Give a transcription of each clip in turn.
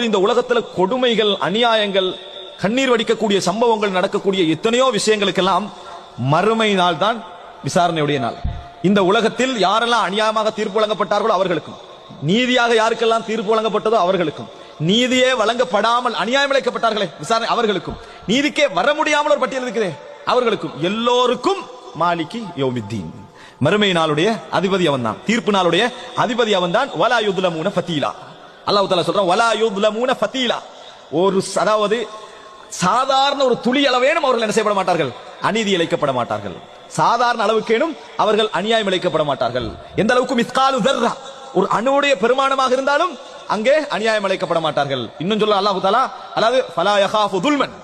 இந்த உலகத்துல கொடுமைகள் அநியாயங்கள் கண்ணீர் வடிக்கக்கூடிய சம்பவங்கள் நடக்கக்கூடிய எத்தனையோ விஷயங்களுக்கெல்லாம் மறுமை நாள் தான் விசாரணையுடைய நாள். இந்த உலகத்தில் யாரெல்லாம் அநியாயமாக தீர்ப்பு வழங்கப்பட்டார்களோ அவர்களுக்கும் நீதியாக யாருக்கெல்லாம் தீர்ப்பு வழங்கப்பட்டதோ அவர்களுக்கும் நீதியே வழங்கப்படாமல் அநியாயம் இழைக்கப்பட்டார்களே விசாரணை அவர்களுக்கும் நீதிக்கே வர முடியாமல் ஒரு பட்டியல் இருக்குதே அவர்களுக்கும் எல்லோருக்கும் மாலிக்கு யோமித்தீன். மறுமை நாளுடைய அதிபதி அவன் தான் தீர்ப்பு நாளுடைய அதிபதி அவன் தான் வலா மூன ஃபத்தீலா. அல்லாஹ் தாலா சொல்றான் வலா யுதுலமூன ஃபதீலா. ஒரு அதாவது சாதாரண ஒரு துளி அளவேனும் அவர்கள் என்ன செய்யப்பட மாட்டார்கள்? அநீதி இழைக்கப்பட மாட்டார்கள். சாதாரண அளவுக்கேனும் அவர்கள் அநியாயம் இழைக்கப்பட மாட்டார்கள். எந்த அளவுக்கு மிஸ்காலு தர்ரா? ஒரு அணுவுடைய பெருமானமாக இருந்தாலும் அங்கே அநியாயம் இழைக்கப்பட மாட்டார்கள். இன்னும் சொல்ல அல்லாஹு தாலா அதாவது ஃபலா யஹாஃபு துல்மன்.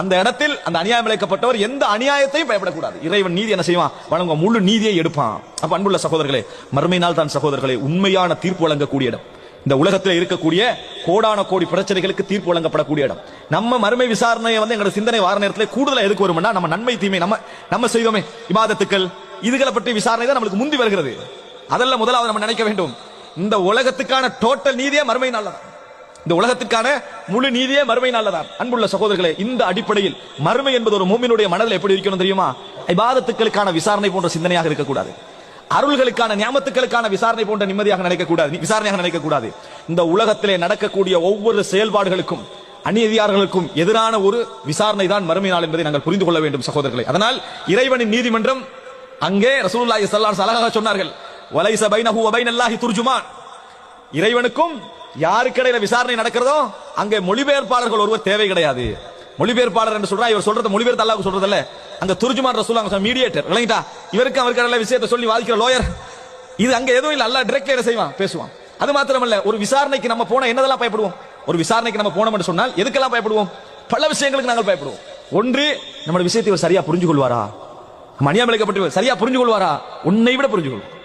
அந்த இடத்தில் அந்த அநியாயம் இழைக்கப்பட்டவர் எந்த அநியாயத்தையும் பயப்படக்கூடாது. இறைவன் நீதி என்ன செய்வான்? வழங்க முழு நீதியை எடுப்பான். அப்ப அன்புள்ள சகோதரர்களே மறுமை நாள் தான் சகோதரர்களே உண்மையான தீர்ப்பு வழங்கக்கூடிய இடம். இந்த உலகத்தில் இருக்கக்கூடிய கோடான கோடி பிரச்சனைகளுக்கு தீர்ப்பு வழங்கப்படக்கூடிய இடம். நம்ம மறுமை விசாரணையை வந்து எங்களோட சிந்தனை வார நேரத்தில் கூடுதலா எதுக்கு வரும்னா நம்ம நன்மை தீமை நம்ம நம்ம செய்தோமே இபாதத்துக்கள் இதுகளை பற்றி விசாரணை தான் நம்மளுக்கு முந்தி வருகிறது. அதெல்லாம் முதலாவது நம்ம நினைக்க வேண்டும். இந்த உலகத்துக்கான டோட்டல் நீதியே மறுமை நல்லதான் இந்த உலகத்திற்கான முழு நீதியே மறுமை நல்லதான் அன்புள்ள சகோதரர்களே இந்த அடிப்படையில் மறுமை என்பது ஒரு மூமினுடைய மனதில் எப்படி இருக்கணும் தெரியுமா? இபாதத்துக்களுக்கான விசாரணை போன்ற சிந்தனையாக இருக்கக்கூடாது. அருள்களுக்கான ஞாபகத்துக்களுக்கான விசாரணை போன்ற நிம்மதியாக நினைக்கக்கூடாது விசாரணையாக நினைக்கக்கூடாது இந்த உலகத்திலே நடக்கக்கூடிய ஒவ்வொரு செயல்பாடுகளுக்கும் அநீதியார்களுக்கும் எதிரான ஒரு விசாரணை தான் மறுமை நாள் என்பதை நாங்கள் புரிந்து கொள்ள வேண்டும் சகோதரர்களை. அதனால் இறைவனின் நீதிமன்றம் அங்கே ரசூலுல்லாஹி ஸல்லல்லாஹு அலைஹி அழகாக சொன்னார்கள். வலைஸ பைனஹு வ பைனல்லாஹி துர்ஜுமான். இறைவனுக்கும் யாருக்கிடையில விசாரணை நடக்கிறதோ அங்கே மொழிபெயர்ப்பாளர்கள் ஒருவர் தேவை கிடையாது. மொழிபெயர்ப்பாளர் என்று சொல்றா இவர் சொல்றது மொழிபெயர்த்து அல்லாவுக்கு சொல்றது இல்ல அங்க துருஜுமான் ரசூல் மீடியேட்டர் விளங்கிட்டா இவருக்கு அவருக்கு நல்ல விஷயத்தை சொல்லி வாழ்க்கிற லோயர் இது அங்க எதுவும் இல்ல அல்லா டிரெக்ட் என்ன செய்வான் பேசுவான். அது மாத்திரமல்ல ஒரு விசாரணைக்கு நம்ம போன என்னதெல்லாம் பயப்படுவோம்? ஒரு விசாரணைக்கு நம்ம போனோம் என்று சொன்னால் எதுக்கெல்லாம் பயப்படுவோம்? பல விஷயங்களுக்கு நாங்கள் பயப்படுவோம். ஒன்று நம்மளோட விஷயத்தை இவர் சரியா புரிஞ்சு கொள்வாரா நம்ம சரியா புரிஞ்சு கொள்வாரா உன்னை விட புரிஞ்சு கொள்வோம்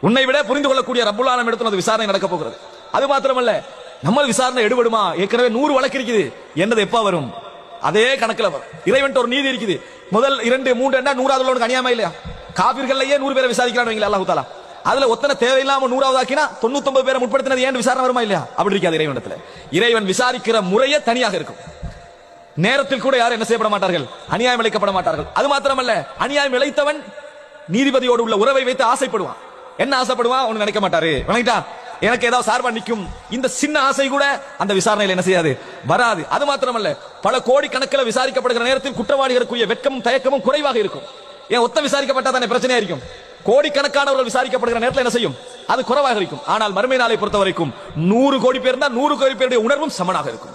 உன்னை விட புரிந்து கொள்ளக்கூடிய ரப்புல் இடத்துல அந்த விசாரணை நடக்க போகிறது. அது மாத்திரமல்ல நம்ம விசாரணை எடுபடுமா? ஏற்கனவே நூறு வழக்கு இருக்குது. என்னது எப்ப வரும்? அதே கணக்குல வரும். இறைவன் ஒரு நீதி இருக்குது. முதல் இரண்டு மூன்று என்ன? நூறாவது உள்ளவனுக்கு அநியாயமா இல்லையா? காவிர்களையே நூறு பேரை விசாரிக்கிறான் அல்லாஹு தாலா அதுல ஒத்தனை தேவையில்லாம நூறாவது ஆக்கினா தொண்ணூத்தொன்பது பேரை முற்படுத்தினது ஏன் விசாரணை வருமா இல்லையா? அப்படி இருக்காது இறைவனத்துல இறைவன் விசாரிக்கிற முறையே தனியாக இருக்கும். நேரத்தில் கூட யாரும் என்ன செய்யப்பட மாட்டார்கள்? அநியாயம் இழைக்கப்பட மாட்டார்கள். அது மாத்திரமல்ல அநியாயம் இழைத்தவன் நீதிபதியோடு உள்ள உறவை வைத்து ஆசைப்படுவான். என்ன ஆசைப்படுவான்? ஒண்ணு நினைக்க மாட்டாரு. வணங்கிட்டா எனக்கு ஏதாவது சார்பா நிற்கும் இந்த சின்ன ஆசை கூட அந்த விசாரணையில் என்ன செய்யாது? வராது. அது மாத்திரமல்ல பல கோடி கணக்கில் விசாரிக்கப்படுகிற நேரத்தில் குற்றவாளிகளுக்குரிய வெட்கமும் தயக்கமும் குறைவாக இருக்கும். ஏன் ஒத்த விசாரிக்கப்பட்டா தானே பிரச்சனையா இருக்கும்? கோடிக்கணக்கானவர்கள் விசாரிக்கப்படுகிற நேரத்தில் என்ன செய்யும்? அது குறைவாக இருக்கும். ஆனால் மறுமை நாளை பொறுத்த வரைக்கும் நூறு கோடி பேர் இருந்தால் நூறு கோடி பேருடைய உணர்வும் சமனாக இருக்கும்.